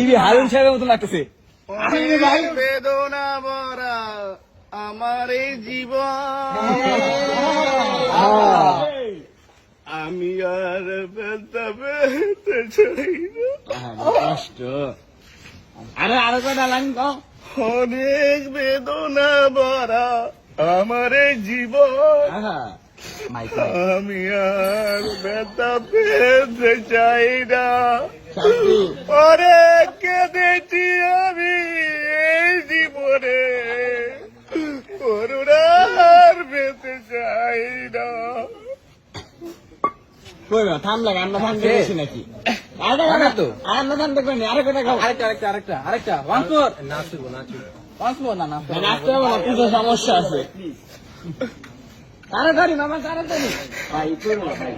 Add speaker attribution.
Speaker 1: DB Harun সাহেবের মতন লাগতেছে।
Speaker 2: বেদনা ভরা আমার এই জীবন। আমি আর
Speaker 1: কষ্ট। আরে আরও কটা লাইন
Speaker 2: অনেক বেদনা ভরা আমার এই জীবন। আমি আর ব্যথা পেতে চাই না। অনেক কেঁদেছি আমি এই জীবনে করুণার পেতে না।
Speaker 1: কই বা থাম লাগে আমরা থাম দিয়েছি নাকি? আরে
Speaker 3: তো।
Speaker 1: আমরা থাম দেখবেন আরে খাও
Speaker 3: আরেকটা আরেকটা আরেকটা আরেকটা। ওয়ান ফোর নাচবো নাচবো
Speaker 1: পাঁচ মোর না না নাচতে হবে না কিছু সমস্যা আছে। তাড়াতাড়ি মামা তাড়াতাড়ি। ভাই করো না, ভাই।